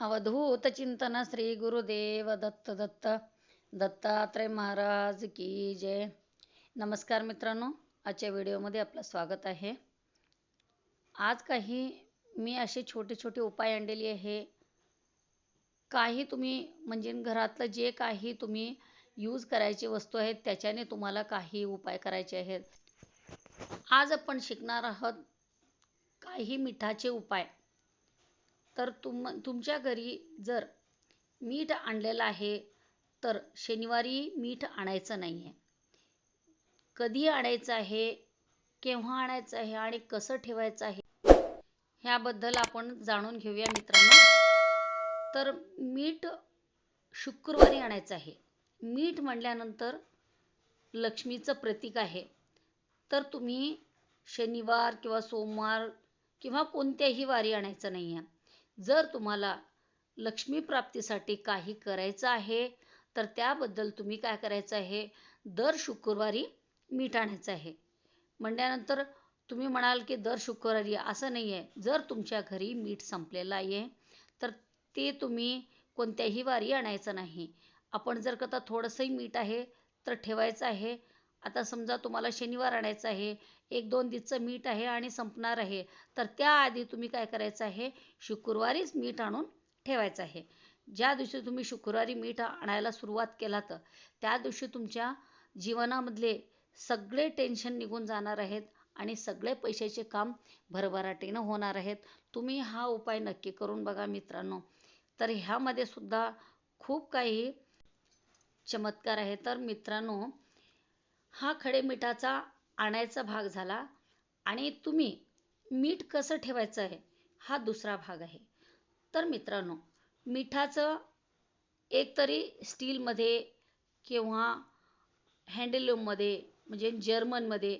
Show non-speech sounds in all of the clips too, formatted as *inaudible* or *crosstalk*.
अवधूत चिंतन श्री गुरुदेव दत्त दत्त दत्तात्रय महाराज की जय. नमस्कार मित्रांनो आजच्या व्हिडिओमध्ये आपलं स्वागत आहे. आज काही मी असे छोटे छोटे उपाय आणलेले आहे. काही तुम्ही म्हणजे घरातलं जे काही तुम्ही यूज करायची वस्तू आहेत त्याच्याने तुम्हाला काही उपाय करायचे आहेत. आज आपण शिकणार आहोत काही मिठाचे उपाय. तर तुम तुमच्या घरी जर मीठ आणलेलं आहे तर शनिवारी मीठ आणायचं नाही आहे कधी आणायचं आहे केव्हा आणायचं आहे आणि कसं ठेवायचं आहे ह्याबद्दल आपण जाणून घेऊया मित्रांनो. तर मीठ शुक्रवारी आणायचं आहे. मीठ म्हणल्यानंतर लक्ष्मीचं प्रतीक आहे. तर तुम्ही शनिवार किंवा सोमवार किंवा कोणत्याही वारी आणायचं नाही आहे जर तुम्हाला लक्ष्मी प्राप्तीसाठी काही करायचं आहे तर त्याबद्दल तुम्ही काय करायचं आहे? दर शुक्रवारी मीठ आणायचं आहे. म्हणल्यानंतर तुम्ही म्हणाल की दर शुक्रवारी असं नाही आहे. जर तुमच्या घरी मीठ संपलेलं आहे तर ते तुम्ही कोणत्याही वारी आणायचं नाही. आपण जर का थोडंसंही मीठ आहे तर ठेवायचं आहे. आता समजा तुम्हाला शनिवार आणायचं आहे एक दोन दिवसचं मीठ आहे आणि संपणार आहे. तर त्याआधी तुम्ही काय करायचं आहे? शुक्रवारीच मीठ आणून ठेवायचं आहे. ज्या दिवशी तुम्ही शुक्रवारी मीठ आणायला सुरुवात केला तर त्या दिवशी तुमच्या जीवनामधले सगळे टेन्शन निघून जाणार आहेत आणि सगळे पैशाचे काम भरभराटीनं होणार आहेत. तुम्ही हा उपाय नक्की करून बघा मित्रांनो. तर ह्यामध्ये सुद्धा खूप काही चमत्कार आहे. तर मित्रांनो हा खडे मिठाचा आणायचा भाग झाला आणि तुम्ही मीठ कसं ठेवायचं आहे हा दुसरा भाग आहे. तर मित्रांनो मिठाचं एकतरी स्टीलमध्ये किंवा हँडलूममध्ये म्हणजे जर्मनमध्ये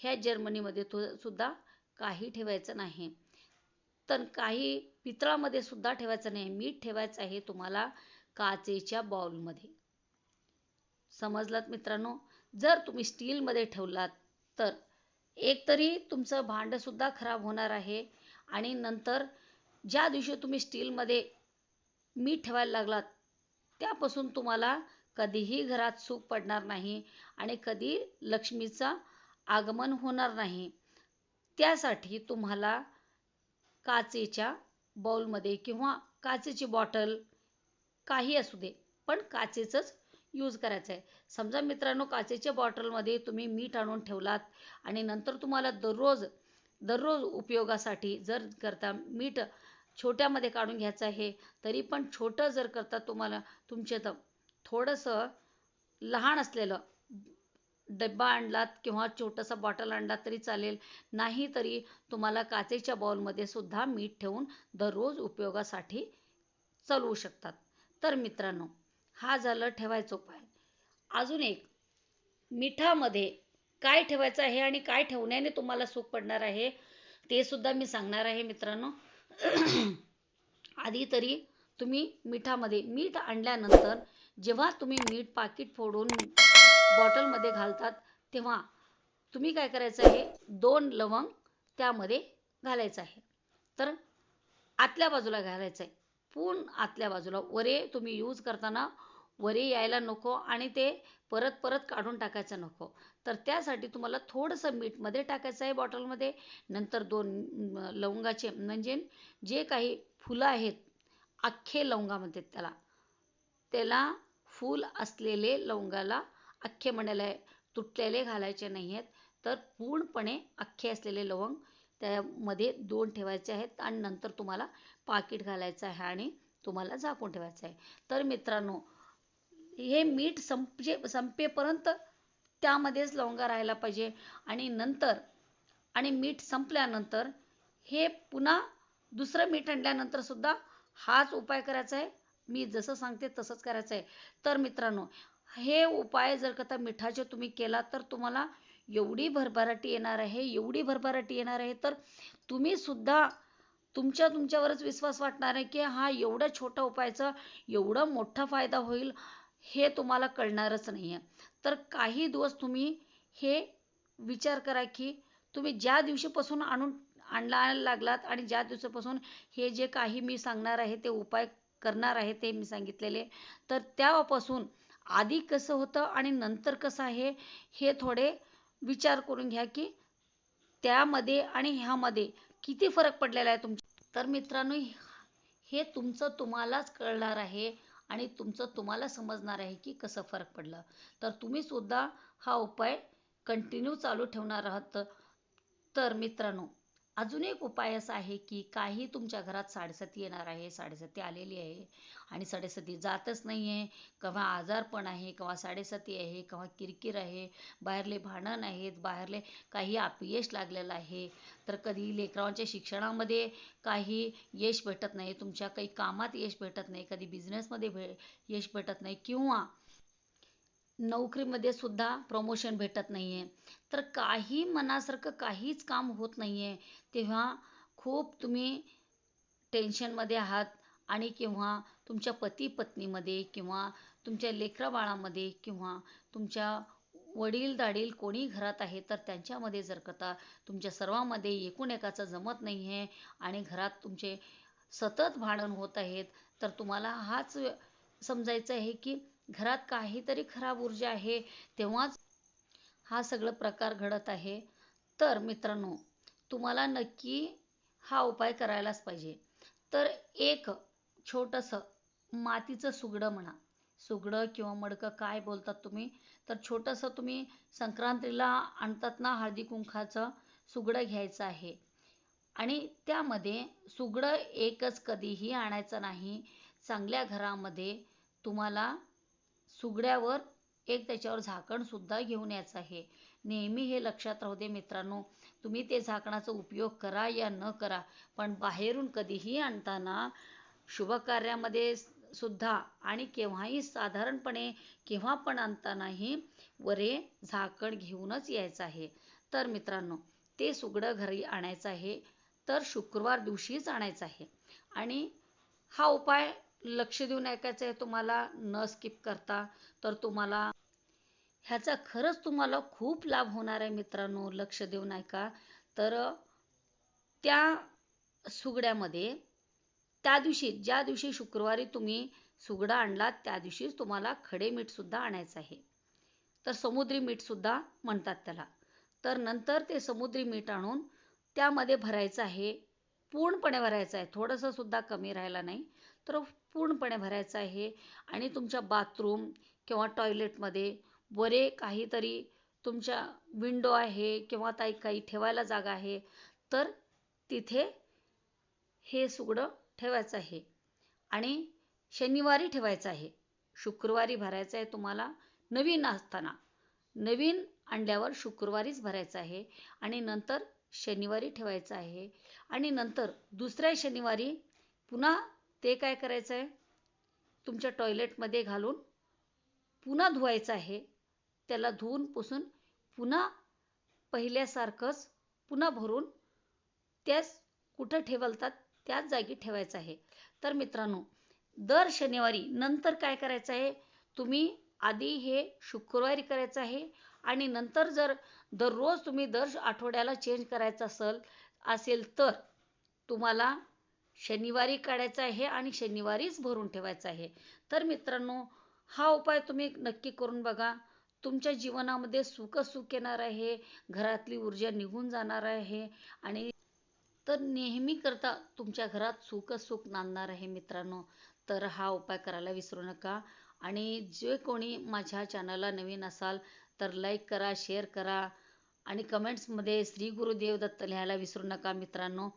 ह्या जर्मनीमध्ये तो सुद्धा काही ठेवायचं नाही. तर काही पितळामध्ये सुद्धा ठेवायचं नाही. मीठ ठेवायचं आहे तुम्हाला काचेच्या बाउलमध्ये समजलात मित्रांनो? जर तुम्ही स्टीलमध्ये ठेवलात तर एकतरी तुमचं भांडंसुद्धा खराब होणार आहे. आणि नंतर ज्या दिवशी तुम्ही स्टीलमध्ये मीठ ठेवायला लागलात त्यापासून तुम्हाला कधीही घरात सुख पडणार नाही आणि कधी लक्ष्मीचं आगमन होणार नाही. त्यासाठी तुम्हाला काचेच्या बाउलमध्ये किंवा काचेची बॉटल काही असू दे पण काचेचंच यूज करायचं आहे समजा मित्रांनो काचेच्या बॉटलमध्ये तुम्ही मीठ आणून ठेवलात आणि नंतर तुम्हाला दररोज दररोज उपयोगासाठी जर करता मीठ छोट्यामध्ये काढून घ्यायचं आहे तरी पण छोटं जर करता तुम्हाला तुमचे तर थोडंसं लहान असलेलं डब्बा आणलात किंवा छोटंसं बॉटल आणलात तरी चालेल. नाही तरी तुम्हाला काचेच्या बाउलमध्ये सुद्धा मीठ ठेवून दररोज उपयोगासाठी चालवू शकतात. तर मित्रांनो हा झालं ठेवायचो उपाय अजून एक मिठामध्ये काय ठेवायचं आहे आणि काय ठेवण्याने तुम्हाला सुख पडणार आहे ते सुद्धा मी सांगणार आहे मित्रांनो. *clears throat* आधी तरी तुम्ही मिठामध्ये मीठ आणल्यानंतर जेव्हा तुम्ही मीठ पाकिट फोडून बॉटलमध्ये घालतात तेव्हा तुम्ही काय करायचं आहे दोन लवंग त्यामध्ये घालायचं आहे. तर आतल्या बाजूला घालायचं आहे. स्पून आतल्या बाजूला. वरे तुम्ही यूज करताना वरे यायला नको आणि ते परत परत काढून टाकायचं नको. तर त्यासाठी तुम्हाला थोडंसं मीठमध्ये टाकायचं आहे बॉटलमध्ये. नंतर दोन लवंगाचे म्हणजे जे काही फुलं आहेत अख्खे लवंगा म्हणतात त्याला. त्याला फूल असलेले लवंगाला अख्खे म्हणायला आहे तुटलेले घालायचे नाही आहेत तर पूर्णपणे अख्खे असलेले लवंग त्यामध्ये दोन ठेवायचे आहेत आणि नंतर तुम्हाला पाकिट घालायचं आहे आणि तुम्हाला झाकून ठेवायचं आहे. तर मित्रांनो हे मीठ संपजे संपेपर्यंत त्यामध्येच लवंगा राहायला पाहिजे आणि नंतर आणि मीठ संपल्यानंतर हे पुन्हा दुसरं मीठ आणल्यानंतर सुद्धा हाच उपाय करायचा आहे. मी जसं सांगते तसंच करायचं आहे. तर मित्रांनो हे उपाय जर का मिठाचे तुम्ही केला तर तुम्हाला एवढी भरभराटी येणार आहे एवढी भरभराटी येणार आहे तर तुम्ही सुद्धा तुमच्या तुमच्यावरच विश्वास वाटणार आहे की हा एवढा छोटा उपायाचा एवढा मोठा फायदा होईल हे तुम्हाला कळणारच नाही आहे तर काही दिवस तुम्ही हे विचार करा की तुम्ही ज्या दिवशीपासून आणून आणला आणायला लागलात आणि ज्या दिवसापासून हे जे काही मी सांगणार आहे ते उपाय करणार आहे ते मी सांगितलेले तर त्यापासून आधी कसं होतं आणि नंतर कसं आहे हे थोडे विचार करून घ्या की त्यामध्ये आणि ह्यामध्ये किती फरक पडलेला आहे तुमच्या तर मित्रांनो हे तुमचं तुम्हालाच कळणार आहे आणि तुमचं तुम्हाला समजणार आहे की कसं फरक पडलं. तर तुम्ही सुद्धा हा उपाय कंटिन्यू चालू ठेवणार आहात. तर मित्रांनो अजून एक उपाय असा आहे की काही तुमच्या घरात साडेसाती येणार आहे साडेसाती आलेली आहे आणि साडेसाती जातच नाही आहे केव्हा आजारपण आहे केव्हा साडेसाती आहे केव्हा किरकिर आहे बाहेरले भांडण आहेत बाहेरले काही अपयश लागलेलं आहे. तर कधी लेकरांच्या शिक्षणामध्ये काही यश भेटत नाही तुमच्या काही कामात यश भेटत नाही कधी बिझनेसमध्ये भे यश भेटत नाही किंवा नोकरीमध्ये सुद्धा प्रमोशन भेटत नाही आहे तर काही मनासारखं काहीच काम होत नाही आहे तेव्हा खूप तुम्ही टेन्शनमध्ये आहात आणि किंवा तुमच्या पती पत्नीमध्ये किंवा तुमच्या लेकराबाळामध्ये किंवा तुमच्या वडील दाडील कोणी घरात आहे तर त्यांच्यामध्ये जर कथा तुमच्या सर्वांमध्ये एकूण एकाचं जमत नाही आहे आणि घरात तुमचे सतत भांडण होत आहेत तर तुम्हाला हाच समजायचं आहे की घरात काहीतरी खराब ऊर्जा आहे तेव्हाच हा सगळं प्रकार घडत आहे. तर मित्रांनो तुम्हाला नक्की हा उपाय करायलाच पाहिजे. तर एक छोटंसं मातीचं सुगडं म्हणा. सुगडं किंवा मडकं काय बोलतात तुम्ही? तर छोटंसं तुम्ही संक्रांतीला आणतात ना हळदी कुंखाचं सुगडं घ्यायचं आहे. आणि त्यामध्ये सुगडं एकच कधीही आणायचं नाही. चांगल्या घरामध्ये तुम्हाला सुगड्यावर एक त्याच्यावर झाकणसुद्धा घेऊन यायचं आहे. नेहमी हे लक्षात राहू दे मित्रांनो तुम्ही ते झाकणाचा उपयोग करा या न करा पण बाहेरून कधीही आणताना शुभकार्यामध्ये सुद्धा आणि केव्हाही साधारणपणे केव्हा पण आणतानाही वरे झाकण घेऊनच यायचं आहे. तर मित्रांनो ते सुगडं घरी आणायचं आहे तर शुक्रवार दिवशीच आणायचं आहे. आणि हा उपाय लक्ष देऊन ऐकायचं आहे तुम्हाला न स्किप करता तर तुम्हाला ह्याचा खरंच तुम्हाला खूप लाभ होणार आहे मित्रांनो लक्ष देऊन ऐका. तर त्या सुगड्यामध्ये त्या दिवशी ज्या दिवशी शुक्रवारी तुम्ही सुगडा आणला त्या दिवशीच तुम्हाला खडे मीठसुद्धा आणायचं आहे. तर समुद्री मीठसुद्धा म्हणतात त्याला. तर नंतर ते समुद्री मीठ आणून त्यामध्ये भरायचं आहे पूर्णपणे भरायचं आहे थोडंसं सुद्धा कमी राहिला नाही. तर पूर्णपणे भरायचं आहे आणि तुमच्या बाथरूम किंवा टॉयलेटमध्ये बरे काहीतरी तुमच्या विंडो आहे किंवा काही काही ठेवायला जागा आहे तर तिथे हे सुगडं ठेवायचं आहे. आणि शनिवारी ठेवायचं आहे. शुक्रवारी भरायचं आहे तुम्हाला नवीन असताना. नवीन आणल्यावर शुक्रवारीच भरायचं आहे आणि नंतर शनिवारी ठेवायचं आहे. आणि नंतर दुसऱ्या शनिवारी पुन्हा ते काय करायचं आहे तुमच्या टॉयलेटमध्ये घालून पुन्हा धुवायचं आहे. त्याला धुवून पुसून पुन्हा पहिल्यासारखंच पुन्हा भरून त्याच कुठं ठेवलतात? त्याच जागी ठेवायचं आहे. तर मित्रांनो दर शनिवारी नंतर काय करायचं आहे? तुम्ही आधी हे शुक्रवारी करायचं आहे आणि नंतर जर दररोज तुम्ही दर आठवड्याला चेंज करायचं असेल असेल तर तुम्हाला शनिवारी काढायचा आहे आणि शनिवारीच भरून ठेवायचं आहे. तर मित्रांनो हा उपाय तुम्ही नक्की करून बघा. तुमच्या जीवनामध्ये सुख सुख येणार आहे घरातली ऊर्जा निघून जाणार आहे आणि तर नेहमी करता तुमच्या घरात सुख सुख नांदणार आहे मित्रांनो. तर हा उपाय करायला विसरू नका. आणि जे कोणी माझ्या चॅनलला नवीन असाल तर लाईक करा शेअर करा आणि कमेंट्समध्ये श्री गुरुदेव दत्त लिहायला विसरू नका मित्रांनो.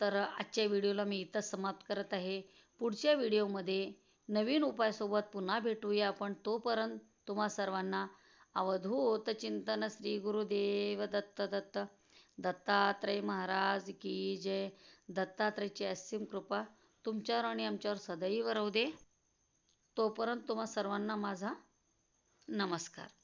तर आजच्या व्हिडिओला मी इथं समाप्त करत आहे. पुढच्या व्हिडिओमध्ये नवीन उपायासोबत पुन्हा भेटूया आपण. तोपर्यंत तुम्हा सर्वांना अवधूत चिंतन श्री गुरुदेव दत्त दत्त. दत्तात्रय महाराज की जय. दत्तात्रयची असीम कृपा तुमच्यावर आणि आमच्यावर सदैव राहू दे. तोपर्यंत तुम्हा सर्वांना माझा नमस्कार.